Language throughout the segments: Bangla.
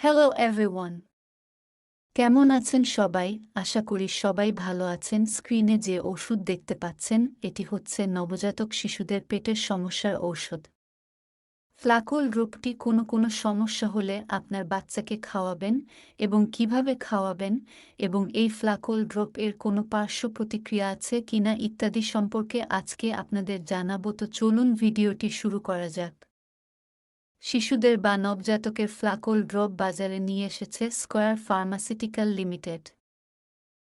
হ্যালো এভরিওয়ান কেমন আছেন সবাই? আশা করি সবাই ভালো আছেন। স্ক্রিনে যে ওষুধ দেখতে পাচ্ছেন, এটি হচ্ছে নবজাতক শিশুদের পেটের সমস্যার ঔষধ। ফ্লাকোল রোগটি কোনো কোনো সমস্যা হলে আপনার বাচ্চাকে খাওয়াবেন এবং কীভাবে খাওয়াবেন এবং এই ফ্লাকোল ড্রপ এর কোনো পার্শ্ব প্রতিক্রিয়া আছে কিনা ইত্যাদি সম্পর্কে আজকে আপনাদের জানাব। তো চলুন ভিডিওটি শুরু করা যাক। শিশুদের বা নবজাতকের ফ্লাকোল ড্রপ বাজারে নিয়ে এসেছে স্কয়ার ফার্মাসিউটিক্যাল লিমিটেড।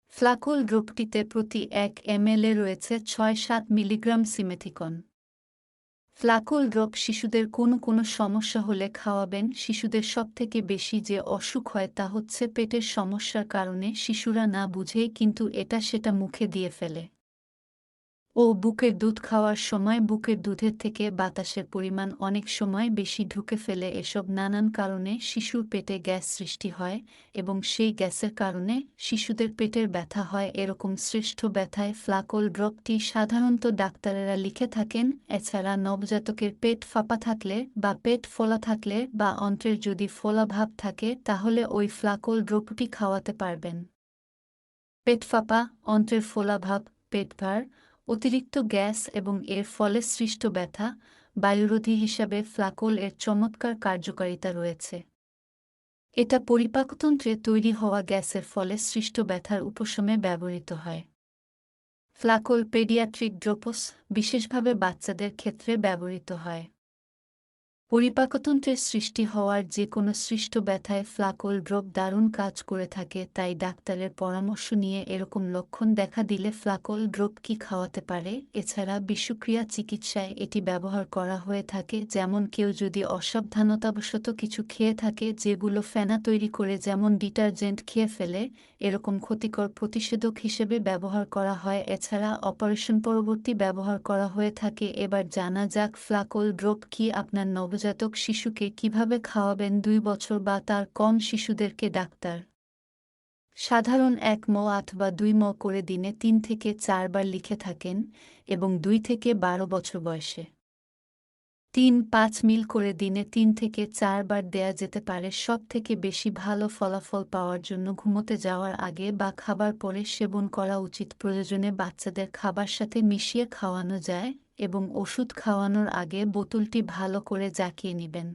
ফ্লাকোল ড্রপটিতে প্রতি এক এমএলএ রয়েছে ছয় সাত মিলিগ্রাম সিমেথিকন। ফ্লাকোল ড্রপ শিশুদের কোনো কোনো সমস্যা হলে খাওয়াবেন। শিশুদের সবথেকে বেশি যে অসুখ হয় তা হচ্ছে পেটের সমস্যার কারণে শিশুরা না বুঝে, কিন্তু এটা সেটা মুখে দিয়ে ফেলে। ও বুকের দুধ খাওয়ার সময় বুকের দুধের থেকে বাতাসের পরিমাণ অনেক সময় বেশি ঢুকে ফেলে এসব নানান কারণে শিশুর পেটে গ্যাস সৃষ্টি হয় এবং সেই গ্যাসের কারণে শিশুদের পেটের ব্যথা হয়। এরকম শ্রেষ্ঠ ব্যথায় ফ্লাকোল ড্রপটি সাধারণত ডাক্তারেরা লিখে থাকেন, এছাড়া নবজাতকের পেট ফাঁপা থাকলে বা পেট ফোলা থাকলে বা অন্ত্রের যদি ফোলা ভাব থাকে তাহলে ওই ফ্লাকোল ড্রপটি খাওয়াতে পারবেন। পেট ফাঁপা, অন্ত্রের ফোলা ভাব, পেট ভার অতিরিক্ত গ্যাস এবং এর ফলে সৃষ্ট ব্যথা, বায়ুরোধী হিসাবে ফ্লাকোল এর চমৎকার কার্যকারিতা রয়েছে। এটা পরিপাকতন্ত্রে তৈরি হওয়া গ্যাসের ফলে সৃষ্ট ব্যথার উপশমে ব্যবহৃত হয়। ফ্লাকোল পেডিয়াট্রিক ড্রোপস বিশেষভাবে বাচ্চাদের ক্ষেত্রে ব্যবহৃত হয়। পরিপাকতন্ত্রের সৃষ্টি হওয়ার যে কোনো সৃষ্ট ব্যথায় ফ্লাকোল ড্রপ দারুণ কাজ করে থাকে, তাই ডাক্তারের পরামর্শ নিয়ে এরকম লক্ষণ দেখা দিলে ফ্লাকোল ড্রপ কি খাওয়াতে পারে? এছাড়া বিষক্রিয়া চিকিৎসায় এটি ব্যবহার করা হয়ে থাকে, যেমন কেউ যদি অসাবধানতাবশত কিছু খেয়ে থাকে, যেগুলো ফেনা তৈরি করে যেমন ডিটারজেন্ট খেয়ে ফেলে, এরকম ক্ষতিকর প্রতিষেধক হিসেবে ব্যবহার করা হয়। এছাড়া অপারেশন পরবর্তী ব্যবহার করা হয়ে থাকে। এবার জানা যাক ফ্লাকোল ড্রপ কি আপনার নব নবজাতক শিশুকে কীভাবে খাওয়াবেন দুই বছর বা তার কম শিশুদেরকে ডাক্তার? সাধারণ এক ম অথবা দুই ম করে দিনে তিন থেকে চারবার লিখে থাকেন এবং দুই থেকে বারো বছর বয়সে। তিন পাঁচ মিল করে দিনে তিন থেকে চারবার দেয়া যেতে পারে সব থেকে বেশি ভালো ফলাফল পাওয়ার জন্য ঘুমোতে যাওয়ার আগে বা খাবার পরে সেবন করা উচিত। প্রয়োজনে বাচ্চাদের খাবার সাথে মিশিয়ে খাওয়ানো যায়। এবং ওষুধ খাওয়ানোর আগে বোতলটি ভালো করে জাকিয়ে নেবেন।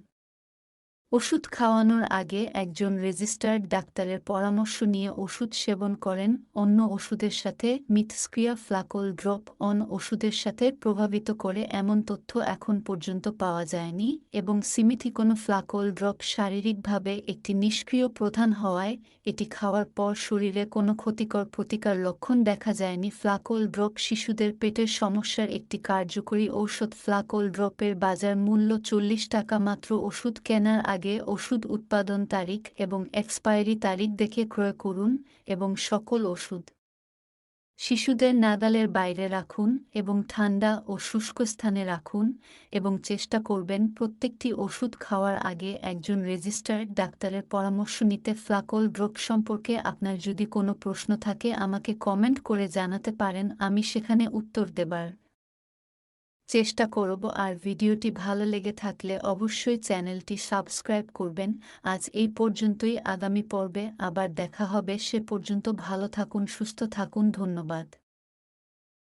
ওষুধ খাওয়ানোর আগে একজন রেজিস্টার্ড ডাক্তারের পরামর্শ নিয়ে ওষুধ সেবন করেন। অন্য ওষুধের সাথে মিথস্ক্রিয়া ফ্লাকোল ড্রপ অন ওষুধের সাথে প্রভাবিত করে এমন তথ্য এখন পর্যন্ত পাওয়া যায়নি এবং সিমিথিকোনো ফ্লাকোল ড্রপ শারীরিকভাবে একটি নিষ্ক্রিয় প্রধান হওয়ায় এটি খাওয়ার পর শরীরে কোনো ক্ষতিকর প্রতিকার লক্ষণ দেখা যায়নি। ফ্লাকোল ড্রপ শিশুদের পেটের সমস্যার একটি কার্যকরী ঔষধ ফ্লাকোল ড্রপের বাজার মূল্য চল্লিশ টাকা মাত্র। ওষুধ কেনার আগে আগে ওষুধ উৎপাদন তারিখ এবং এক্সপায়ারি তারিখ দেখে ক্রয় করুন এবং সকল ওষুধ শিশুদের নাগালের বাইরে রাখুন এবং ঠান্ডা ও শুষ্ক স্থানে রাখুন এবং চেষ্টা করবেন প্রত্যেকটি ওষুধ খাওয়ার আগে একজন রেজিস্টার্ড ডাক্তারের পরামর্শ নিতে ফ্লাকল ড্রগ সম্পর্কে আপনার যদি কোনো প্রশ্ন থাকে আমাকে কমেন্ট করে জানাতে পারেন, আমি সেখানে উত্তর দেবার। চেষ্টা করব আর ভিডিওটি ভালো লেগে থাকলে অবশ্যই চ্যানেলটি সাবস্ক্রাইব করবেন। আজ এই পর্যন্তই। আগামী পর্বে আবার দেখা হবে। সে পর্যন্ত ভালো থাকুন, সুস্থ থাকুন। ধন্যবাদ।